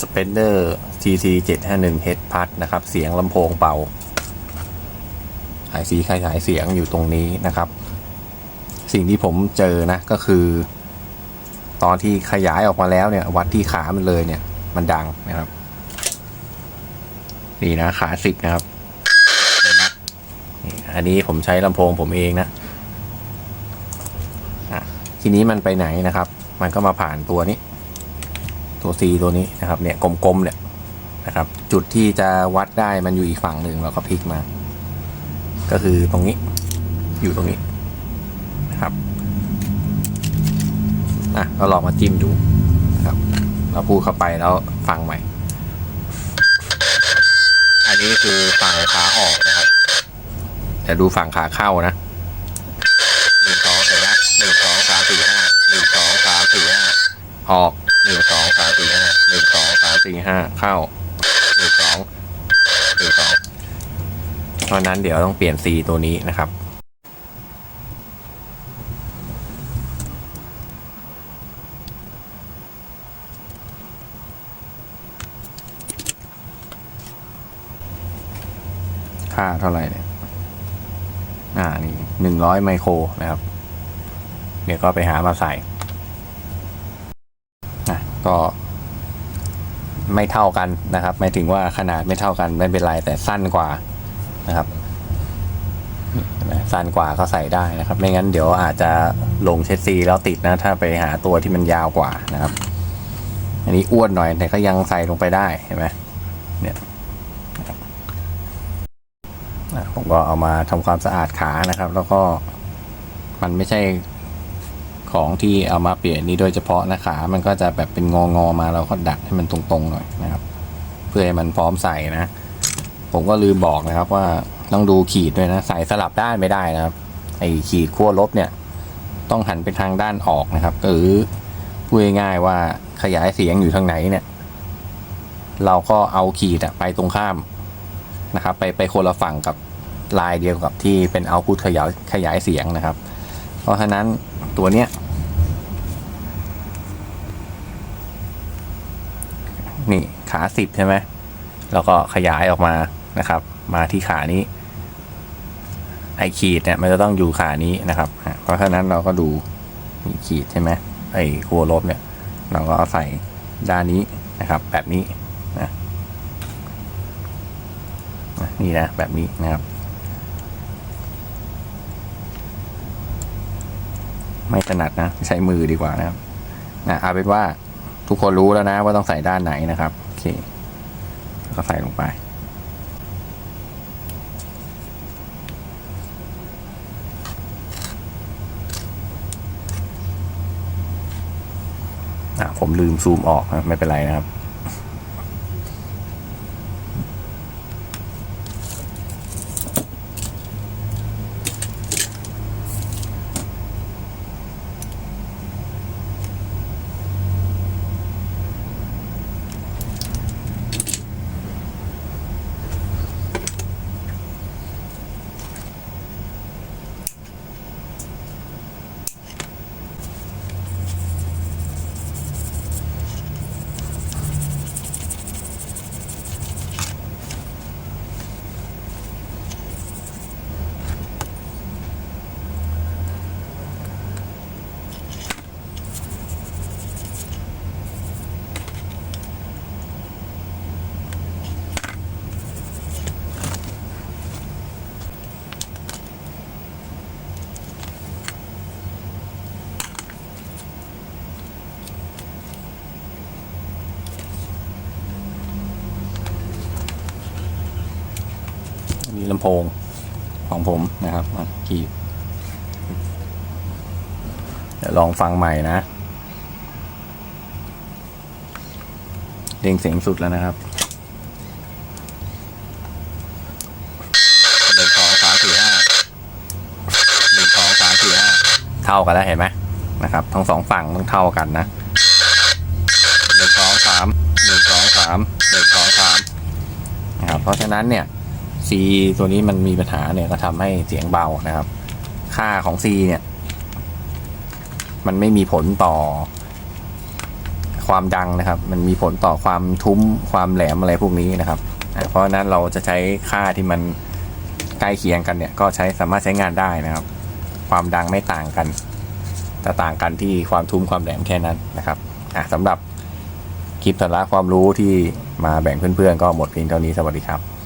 Spender TT 751 Head p a d นะครับ เสียงลำโพงเป่าสายสีขยายเสียงอยู่ตรงนี้นะครับ สิ่งที่ผมเจอนะก็คือ ตอนที่ขยายออกมาแล้วเนี่ย วัดที่ขามันเลยเนี่ย มันดังนะครับ นี่นะขาสิบนะครับนี่อันนี้ผมใช้ลำโพงผมเองนะทีนี้มันไปไหนนะครับ มันก็มาผ่านตัวนี้ ตัว C ตัวนี้นะครับเนี่ยกลมๆเนี่ยนะครับ จุดที่จะวัดได้มันอยู่อีกฝั่งหนึ่งเราก็พลิกมา ก็คือตรงนี้อยู่ตรงนี้นะครับอะเราลองมาจิ้มดูนะครับ เราพูดเข้าไปแล้วฟังใหม่ อันนี้คือฝั่งขาออกนะครับแต่ดูฝั่งขาเข้านะหนึ่งสองเห็นไหมหนึ่งสองสามสี่ห้าหนึ่งสองสามสี่ห้าออก หนึ่งสองสามสี่ห้าหนึ่งสองสามสี่ห้าเข้าหนึ่งสองหนึ่งสองเพราะนั้นเดี๋ยวต้องเปลี่ยน C ตัวนี้นะครับค่าเท่าไหร่เนี่ย อ่า นี่หนึ่งร้อยไมโครนะครับ เดี๋ยวก็ไปหามาใส่ ก็ไม่เท่ากันนะครับหมายถึงว่าขนาดไม่เท่ากันไม่เป็นไรแต่สั้นกว่านะครับสั้นกว่าก็ใส่ได้นะครับ ไม่งั้นเดี๋ยวอาจจะลงเชสซีแล้วติดนะ ถ้าไปหาตัวที่มันยาวกว่านะครับ อันนี้อ้วนหน่อยแต่ก็ยังใส่ลงไปได้เห็นไหมเนี่ยผมก็เอามาทำความสะอาดขานะครับ แล้วก็มันไม่ใช่ ของที่เอามาเปลี่ยนนี้โดยเฉพาะนะขามันก็จะแบบเป็นงองอๆมาแล้วก็ดักให้มันตรงๆหน่อยนะครับ เพื่อให้มันพร้อมใส่นะ ผมก็ลืมบอกนะครับว่าต้องดูขีดด้วยนะใส่สลับด้านไม่ได้นะครับ ไอ้ขีดขั้วลบเนี่ย ต้องหันไปทางด้านออกนะครับหรือพูดง่ายๆว่าขยายเสียงอยู่ทางไหนเนี่ย เราก็เอาขีดไปตรงข้ามนะครับ ไปไปคนละฝั่งกับลายเดียวกับที่เป็นเอาพุทขยายขยายเสียงนะครับ เพราะฉะนั้น ตัวเนี้ยนี่ขาสิบใช่ไหมแล้วก็ขยายออกมานะครับ มาที่ขานี้ไอขีดเนี่ยมันจะต้องอยู่ขานี้นะครับ เพราะฉะนั้นเราก็ดูนี่ขีดใช่ไหมไอคัวลบเนี่ย เราก็เอาใส่ด้านนี้นะครับ แบบนี้นี่นะแบบนี้นะครับ ไม่ถนัดนะใช้มือดีกว่านะครับนะเอาเป็นว่าทุกคนรู้แล้วนะว่าต้องใส่ด้านไหนนะครับโอเคแล้วก็ใส่ลงไปผมลืมซูมออกนะไม่เป็นไรนะครับ มีลำโพงของผมนะครับคีบเดี๋ยวลองฟังใหม่นะเร่งเสียงสุดแล้วนะครับหนึ่งสองสามสี่ห้าหนึ่งสองสามสี่ห้าเท่ากันแล้วเห็นไหมนะครับ ทั้งสองฝั่งต้องเท่ากันนะหนึ่งสองสามหนึ่งสองสามหนึ่งสองสามนะครับเพราะฉะนั้นเนี่ย C ตัวนี้มันมีปัญหาเนี่ยก็ทำให้เสียงเบานะครับ ค่าของ C เนี่ย มันไม่มีผลต่อความดังนะครับ มันมีผลต่อความทุ้มความแหลมอะไรพวกนี้นะครับ เพราะฉะนั้นเราจะใช้ค่าที่มันใกล้เคียงกันเนี่ยก็ใช้สามารถใช้งานได้นะครับ ความดังไม่ต่างกันแต่ต่างกันที่ความทุ้มความแหลมแค่นั้นนะครับอะสำหรับคลิปสาระความรู้ที่มาแบ่งเพื่อนๆ ก็หมดเพียงเท่านี้สวัสดีครับ